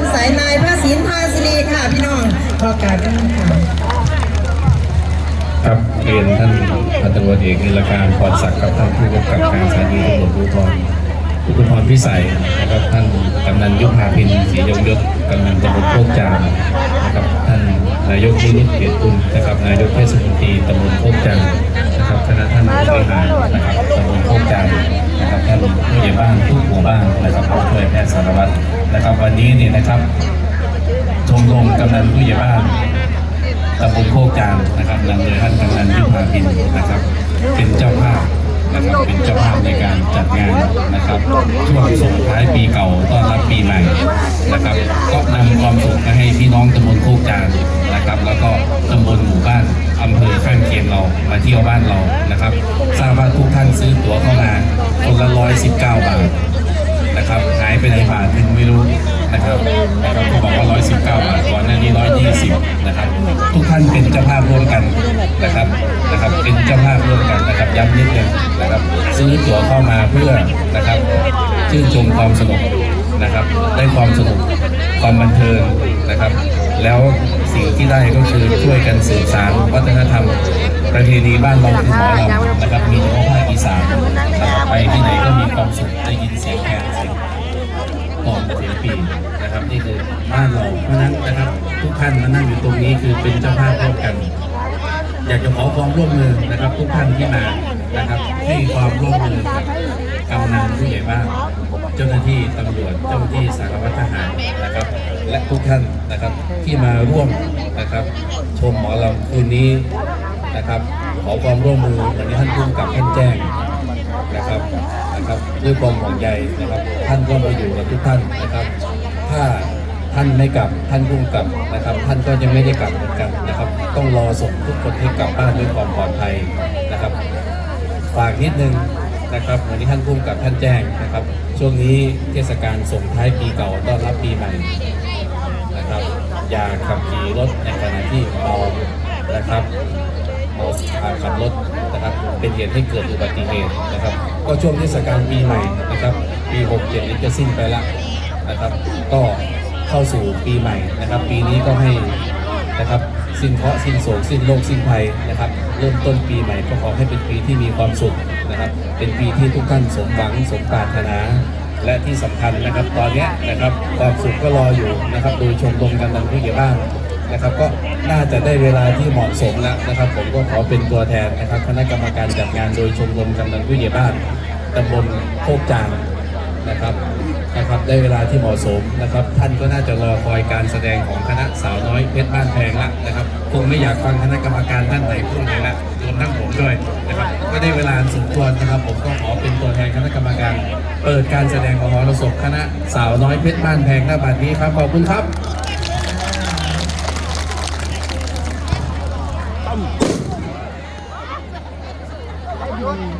ต้นสายนายพระศิลปาสิรีค่ะพี่น้องขอกาบด้วยค่ะครับเรียนท่านพันตำรวจเอกนิรการพรศักดิ์ครับท่านผู้กำกับการสถานีตำรวจภูธรภูธรพิสัยนะครับท่านกำนันยุพาพินศรียงยศกำนันตำบลโคกจามนะครับท่านนายกนินิตเกียรติคุณนะครับนายกเทศมนตรีตำบลโคกจาม นะครับคณะท่านผู้บริหารนะครับตำบลโคกจามนะครับท่านผู้ใหญ่บ้านทุกหมู่บ้านนะครับผู้ช่วยแพทย์สารวัตรนะครับ วันนี้เนี่ยนะครับชมรมกำนันผู้ใหญ่บ้านตำบลโคกจานนะครับนำโดยท่านกำนันยุพาพินนะครับ เป็นเจ้าภาพนะครับเป็นเจ้าภาพในการจัดงานนะครับช่วงส่งท้ายปีเก่าต้อนรับปีใหม่นะครับ ก็นำ พี่น้องตำบลโคกจานนะครับ แล้วก็ตำบลหมู่บ้านอำเภอข้างเคียงเรามาเที่ยวบ้านเรานะครับทราบว่าทุกท่านซื้อตั๋วเข้ามาคนละร้อยสิบเก้าบาทนะครับหายไปไหนบาทหนึงไม่รู้นะครับนะครับก็บอกว่า119บาทก่อนหน้านี้120นะครับ ทุกท่านเป็นเจ้าภาพร่วมกันนะครับนะครับเป็นเจ้าภาพร่วมกันนะครับย้ำนิดนึงนะครับซื้อตั๋วเข้ามาเพื่อนะครับชื่นชมความสนุกนะครับ ได้ความสนุกความบันเทิง นะครับ แล้วสิ่งที่ได้ก็คือช่วยกันสืบสานวัฒนธรรม ประเพณีบ้านเราคือหมอลำนะครับมีเฉพาะภาคอีสานนะครับไปที่ไหนก็มีความสุขได้ยินเสียงแคนเสียงกลองเสียงปีนะครับนี่คือบ้านเราเพราะฉะนั้นนะครับทุกท่านมานั่งอยู่ตรงนี้คือเป็นเจ้าภาพร่วมกัน อยากจะขอความร่วมมือนะครับ ทุกท่านที่มานะครับให้ความร่วมมือกับกำนันผู้ใหญ่บ้าน เจ้าหน้าที่ตำรวจเจ้าหน้าที่สารวัตรทหารนะครับ และทุกท่านนะครับที่มาร่วมนะครับ ชมหมอลำคืนนี้นะครับ ขอความร่วมมือเหมือนที่ท่านผู้กำกับท่านแจ้งนะครับนะครับด้วยความห่วงใยนะครับ ท่านก็มาอยู่กับทุกท่านนะครับ ถ้าท่านไม่กลับท่านพุ่งกลับนะครับ ท่านก็ยังไม่ได้กลับเหมือนกันนะครับ ต้องรอส่งทุกคนให้กลับบ้านด้วยความปลอดภัยนะครับ ฝากนิดนึง นะครับเหมือนที่ท่านพุ่งกับท่านแจ้งนะครับ ช่วงนี้เทศกาลส่งท้ายปีเก่าต้อนรับปีใหม่นะครับอย่าขับขี่รถในขณะที่เมานะครับเมาขับรถนะครับเป็นเหตุให้เกิดอุบัติเหตุนะครับ ก็ช่วงเทศกาลปีใหม่นะครับ ปี67นี้จะสิ้นไปละนะครับ ก็เข้าสู่ปีใหม่นะครับ ปีนี้ก็ให้นะครับ สิ้นเคราะห์สิ้นโศกสิ้นโรคสิ้นภัยนะครับ เริ่มต้นปีใหม่ก็ขอให้เป็นปีที่มีความสุขนะครับ เป็นปีที่ทุกท่านสมหวังสมปรารถนา และที่สำคัญนะครับ ตอนนี้นะครับความสุขก็รออยู่นะครับ โดยชมรมกำนันผู้ใหญ่บ้านนะครับก็น่าจะได้เวลาที่เหมาะสมแล้วนะครับ ผมก็ขอเป็นตัวแทนนะครับคณะกรรมการจัดงานโดยชมรมกำนันผู้ใหญ่บ้านตำบลโคกจางนะครับ นะครับได้เวลาที่เหมาะสมนะครับ ท่านก็น่าจะรอคอยการแสดงของคณะสาวน้อยเพชรบ้านแพงละนะครับคงไม่อยากฟังคณะกรรมการท่านไหนพูดเลยละรวมทั้งผมด้วยนะครับก็ได้เวลาสมควรนะครับผมก็ขอเป็นตัวแทนคณะกรรมการ เปิดการแสดงของมรสพคณะสาวน้อยเพชรบ้านแพงหน้าบัดนี้ครับขอบคุณครับของพืชเกิดที่สดแท้อยเปอร์เซ็นต์ต